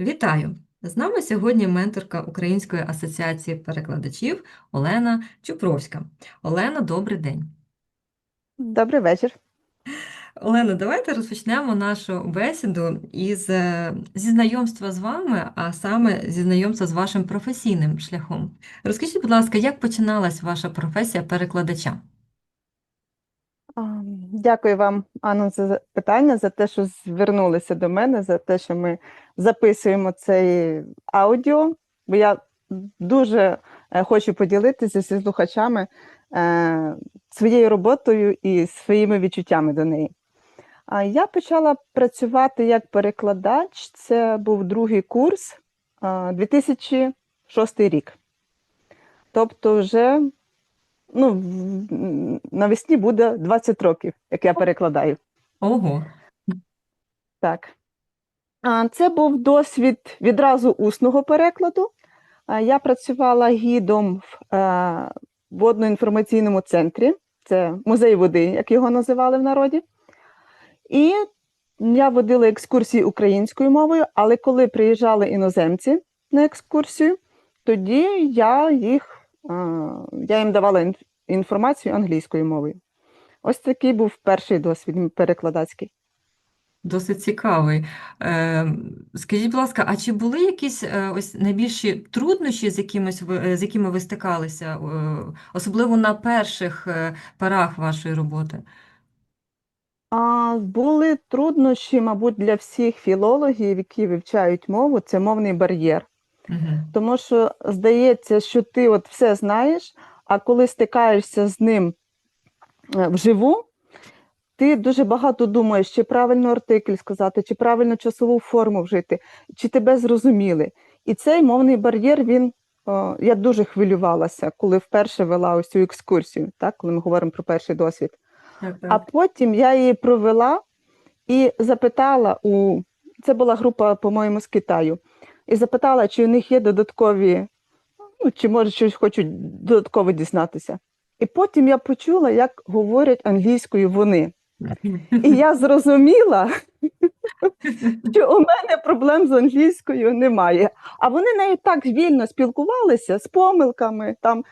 Вітаю! З нами сьогодні менторка Української асоціації перекладачів Олена Чупровська. Олена, добрий день. Добрий вечір. Олена, давайте розпочнемо нашу бесіду із е, зі знайомства з вами, а саме зі знайомства з вашим професійним шляхом. Розкажіть, будь ласка, як починалась ваша професія перекладача? Дякую вам, Анна, за запитання, за те, що звернулися до мене, за те, що ми записуємо цей аудіо, бо я дуже е, хочу поділитися зі слухачами е, своєю роботою і своїми відчуттями до неї. Я почала працювати як перекладач, це був другий курс, 2006 рік. Тобто, вже ну, навесні буде 20 років, як я перекладаю. Ого, Так. Це був досвід відразу усного перекладу. Я працювала гідом в е, водно-інформаційному центрі, це музей води, як його називали в народі. І я водила екскурсії українською мовою, але коли приїжджали іноземці на екскурсію, тоді я їх я їм давала інф- інформацію англійською мовою. Ось такий був перший досвід перекладацький. досить цікавий. Е, Скажіть, будь ласка, а чи були якісь е, ось найбільші труднощі, з е, з якими ви стикалися, е, особливо на перших порах вашої роботи? А, були труднощі, мабуть, для всіх філологів, які вивчають мову, це мовний бар'єр. Тому що здається, що ти от все знаєш, а коли стикаєшся з ним е, вживу, ти дуже багато думаєш, чи правильно артикль сказати, чи правильно часову форму вжити, чи тебе зрозуміли. І цей мовний бар'єр, він о, я дуже хвилювалася, коли вперше вела ось цю екскурсію, так, коли ми говоримо про перший досвід. Так, А потім я її провела і запитала у це була група, по-моєму, з Китаю, і запитала, чи у них є додаткові, ну, чи може щось хочуть додатково дізнатися. І потім я почула, як говорять англійською вони. І я зрозуміла, що у мене проблем з англійською немає. А вони навіть так вільно спілкувалися з помилками, там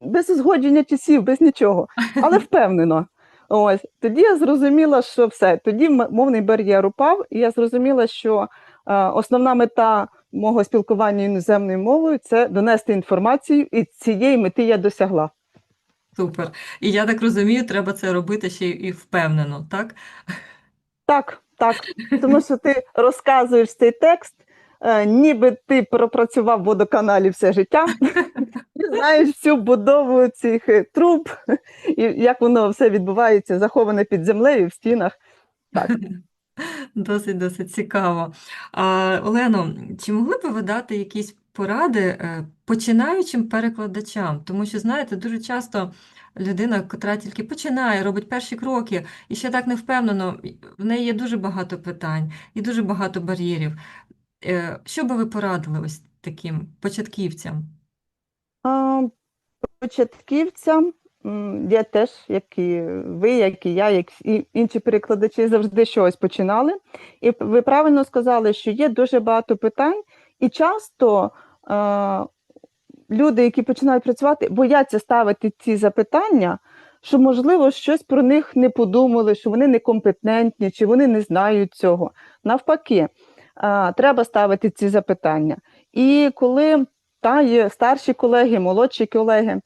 без узгодження часів, без нічого, але впевнено. Ось тоді я зрозуміла, що все. Тоді мовний бар'єр упав, і я зрозуміла, що е, основна мета мого спілкування іноземною мовою це донести інформацію, і цієї мети я досягла. Супер. І я так розумію, треба це робити ще і впевнено, так? Так, так. Тому що ти розказуєш цей текст, е, ніби ти пропрацював в водоканалі все життя, і знаєш всю будову цих е, труб, і як воно все відбувається, заховане під землею в стінах. Так. Досить, досить цікаво. А, Олено, чи могли б ви дати якісь поради е, починаючим перекладачам? Тому що, знаєте, дуже часто людина, котра тільки починає, робить перші кроки і ще так не впевнено, в неї є дуже багато питань і дуже багато бар'єрів. Е, Що би ви порадили ось таким початківцям? Початківцям я теж, як і ви, як і я, як і інші перекладачі, завжди щось починали. І ви правильно сказали, що є дуже багато питань, і часто е, люди, які починають працювати, бояться ставити ці запитання, що, можливо, щось про них не подумали, що вони некомпетентні, чи вони не знають цього. Навпаки, е, треба ставити ці запитання. І коли та є старші колеги, молодші колеги.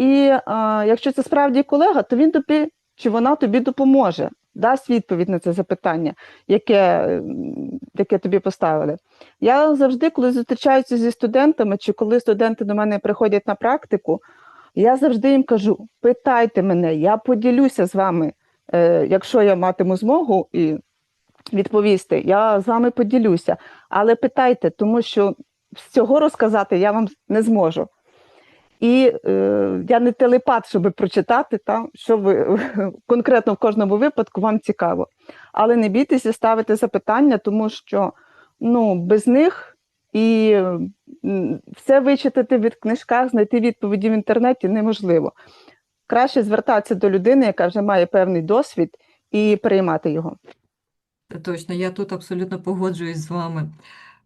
І а, якщо це справді колега, то він тобі чи вона тобі допоможе, дасть відповідь на це запитання, яке, яке тобі поставили. Я завжди, коли зустрічаюся зі студентами, чи коли студенти до мене приходять на практику, я завжди їм кажу: питайте мене, я поділюся з вами, е, якщо я матиму змогу і відповісти, я з вами поділюся. Але питайте, тому що всього розказати я вам не зможу. І е, я не телепат, щоб прочитати, та, що ви конкретно в кожному випадку вам цікаво. Але не бійтеся ставити запитання, тому що ну, без них і все вичитати від книжках, знайти відповіді в інтернеті неможливо. Краще звертатися до людини, яка вже має певний досвід, і приймати його. Точно, я тут абсолютно погоджуюсь з вами.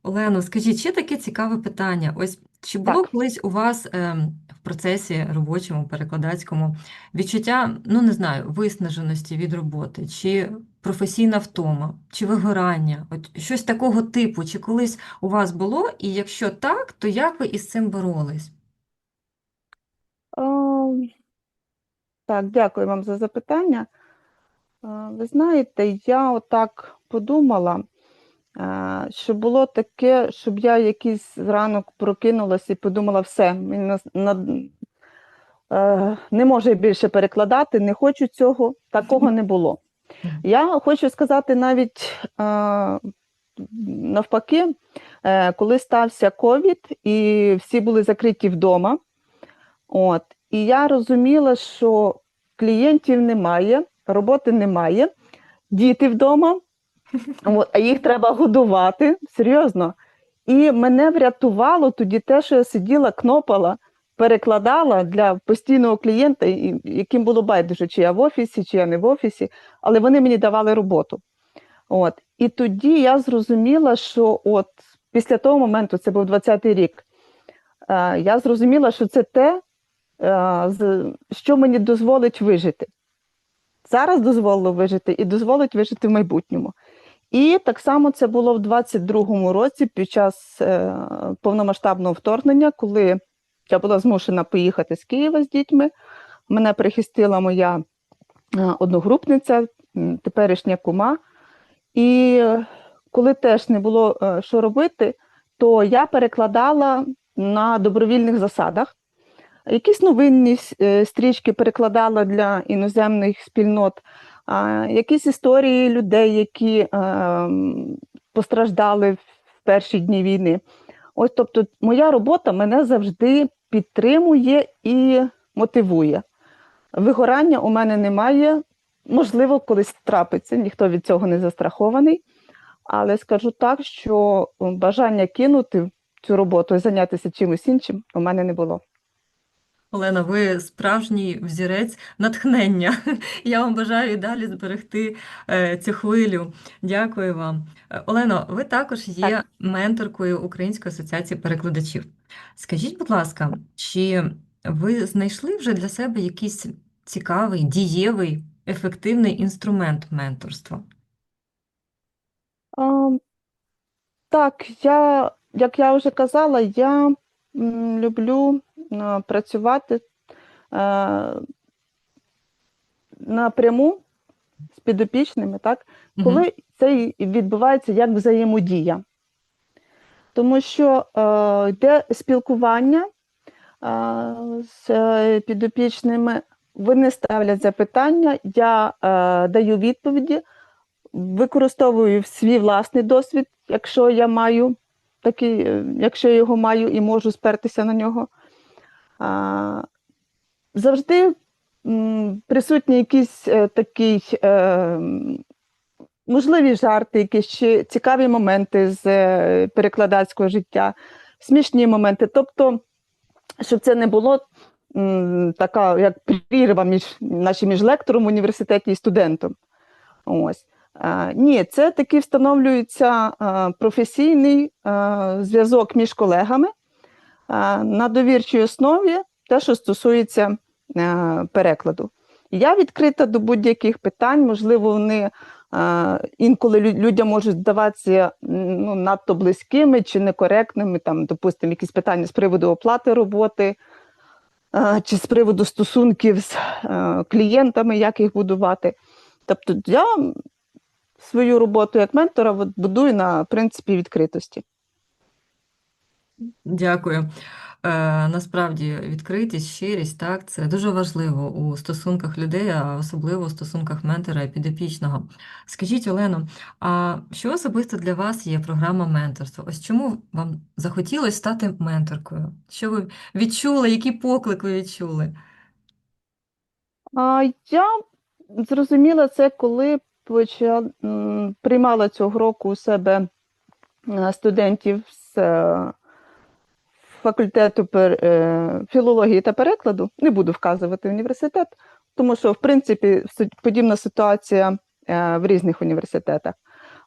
Олено, скажіть, ще таке цікаве питання. Ось чи було Так. колись у вас ем, в процесі робочому, перекладацькому відчуття, ну не знаю, виснаженості від роботи, чи професійна втома, чи вигорання? От щось такого типу, чи колись у вас було? І якщо так, то як ви із цим боролись? Ем, Так, дякую вам за запитання. Е, Ви знаєте, я отак подумала, е, що було таке, щоб я якийсь ранок прокинулася і подумала, все, нас- е, не може більше перекладати, не хочу цього, такого не було. Я хочу сказати навіть е, навпаки, е, коли стався ковід і всі були закриті вдома, от, і я розуміла, що клієнтів немає, роботи немає, діти вдома, а їх треба годувати, серйозно. І мене врятувало тоді те, що я сиділа, кнопала, перекладала для постійного клієнта, яким було байдуже, чи я в офісі, чи я не в офісі, але вони мені давали роботу. От. І тоді я зрозуміла, що от після того моменту, це був 20-й рік, е, я зрозуміла, що це те, е, що мені дозволить вижити. Зараз дозволило вижити і дозволить вижити в майбутньому. І так само це було в 22-му році під час е, повномасштабного вторгнення, коли я була змушена поїхати з Києва з дітьми. Мене прихистила моя е, одногрупниця, теперішня кума. І коли теж не було е, що робити, то я перекладала на добровільних засадах. Якісь новинні е, стрічки перекладала для іноземних спільнот, якісь історії людей, які е, постраждали в перші дні війни. Ось, тобто, моя робота мене завжди підтримує і мотивує. Вигорання у мене немає. Можливо, колись трапиться, ніхто від цього не застрахований. Але скажу так, що бажання кинути цю роботу і зайнятися чимось іншим у мене не було. Олена, ви справжній взірець натхнення. Я вам бажаю і далі зберегти е, цю хвилю. Дякую вам. Е, Олено, ви також є Так. менторкою Української асоціації перекладачів. Скажіть, будь ласка, чи ви знайшли вже для себе якийсь цікавий, дієвий, ефективний інструмент менторства? А, так, я, як я вже казала, я м, люблю працювати напряму з підопічними, так? Коли це відбувається як взаємодія. Тому що е, йде спілкування е, з е, підопічними, вони ставлять запитання, я е, даю відповіді, використовую свій власний досвід, якщо я маю такий, е, якщо я його маю і можу спертися на нього. Завжди присутній якийсь е, такий, е, можливі жарти, якісь ще цікаві моменти з е, перекладацького життя, смішні моменти. Тобто, щоб це не було така як прірва між, наче між лектором в університеті і студентом. Ось. Ні, це таки встановлюється професійний зв'язок між колегами на довірчій основі, те, що стосується перекладу. Я відкрита до будь-яких питань, можливо, вони інколи людям можуть здаватися ну, надто близькими чи некоректними, там, допустимо, якісь питання з приводу оплати роботи. Чи з приводу стосунків з е, клієнтами, як їх будувати. Тобто я свою роботу як ментора будую на принципі відкритості. Дякую. Е, насправді відкритість, щирість, так, це дуже важливо у стосунках людей, а особливо у стосунках ментора і підопічного. Скажіть, Олено, а що особисто для вас є програма менторства? Ось чому вам захотілося стати менторкою? Що ви відчули, який поклик ви відчули? А я зрозуміла це, коли почала, приймала цього року у себе е, студентів з е, факультету е, філології та перекладу. Не буду вказувати університет, тому що, в принципі, подібна ситуація е, в різних університетах.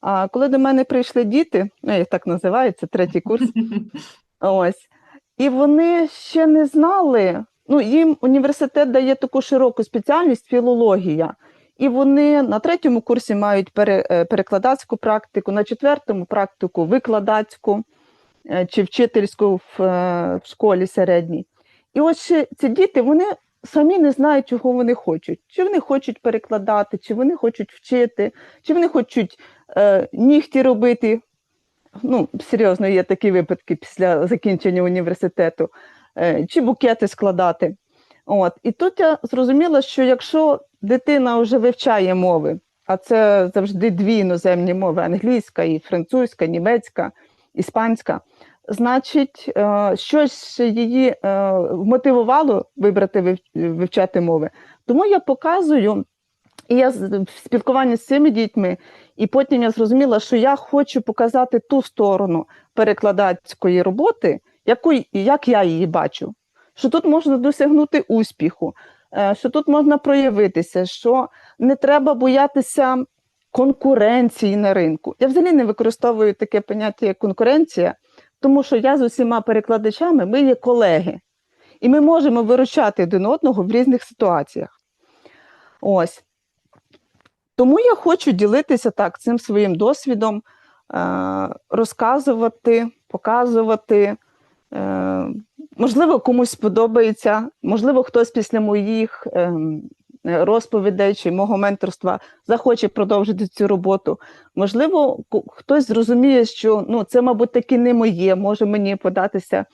А коли до мене прийшли діти, ну їх так називається, третій курс, ось, і вони ще не знали. Ну, їм університет дає таку широку спеціальність філологія. І вони на третьому курсі мають е, перекладацьку практику, на четвертому практику викладацьку чи вчительську в, е, в школі середній. І ось ці діти вони самі не знають, чого вони хочуть. Чи вони хочуть перекладати, чи вони хочуть вчити, чи вони хочуть е, нігті робити. Ну, серйозно, є такі випадки після закінчення університету, е, чи букети складати. От. І тут я зрозуміла, що якщо дитина вже вивчає мови, а це завжди дві іноземні мови: англійська, і французька, німецька, іспанська, значить, е, щось її е, мотивувало вибрати вивчати мови. Тому я показую, і я в спілкуванні з цими дітьми, і потім я зрозуміла, що я хочу показати ту сторону перекладацької роботи, яку, як я її бачу. Що тут можна досягнути успіху, е, що тут можна проявитися, що не треба боятися конкуренції на ринку. Я взагалі не використовую таке поняття як конкуренція, тому що я з усіма перекладачами ми є колеги, і ми можемо виручати один одного в різних ситуаціях. Ось. Тому я хочу ділитися так цим своїм досвідом, е, розказувати, показувати. Е, можливо, комусь сподобається, можливо, хтось після моїх ем, розповідей чи мого менторства захоче продовжити цю роботу. Можливо, хтось зрозуміє, що ну, це, мабуть, таки не моє, може мені податися,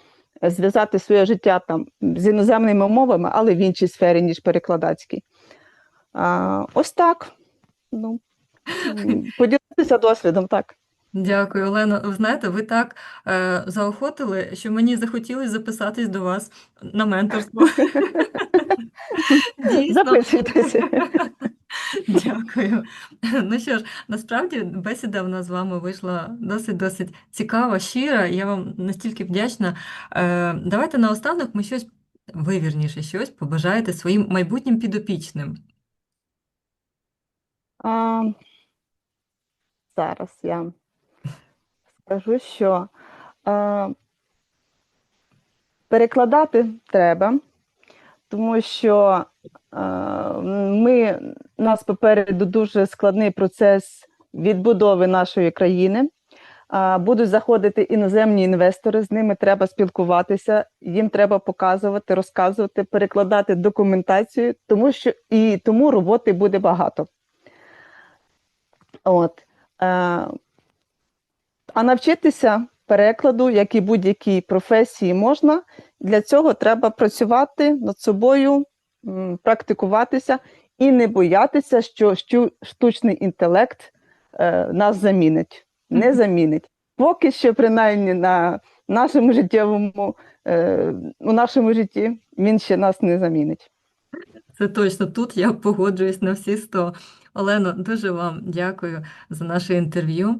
е, зв'язати своє життя там з іноземними мовами, але в іншій сфері, ніж перекладацькій. А, ось так. Ну, поділитися досвідом, так. Дякую, Олено. Ви знаєте, ви так е, заохотили, що мені захотілося записатись до вас на менторство. Записуйтеся. Дякую. Ну що ж, насправді бесіда в нас з вами вийшла досить-досить цікава, щира. Я вам настільки вдячна. Е, Давайте наостанок ми щось, ви вірніше, щось побажаєте своїм майбутнім підопічним. А, зараз я скажу, що а, перекладати треба, тому що а, ми, нас попереду дуже складний процес відбудови нашої країни. Будуть заходити іноземні інвестори, з ними треба спілкуватися, їм треба показувати, розказувати, перекладати документацію, тому що і тому роботи буде багато. От. А навчитися перекладу, як і будь-якій професії, можна. Для цього треба працювати над собою, практикуватися і не боятися, що штучний інтелект е, нас замінить. Не замінить. Поки що, принаймні, на нашому життєвому, е, у нашому житті він ще нас не замінить. Це точно тут я погоджуюсь на всі 100. Олено, дуже вам дякую за наше інтерв'ю.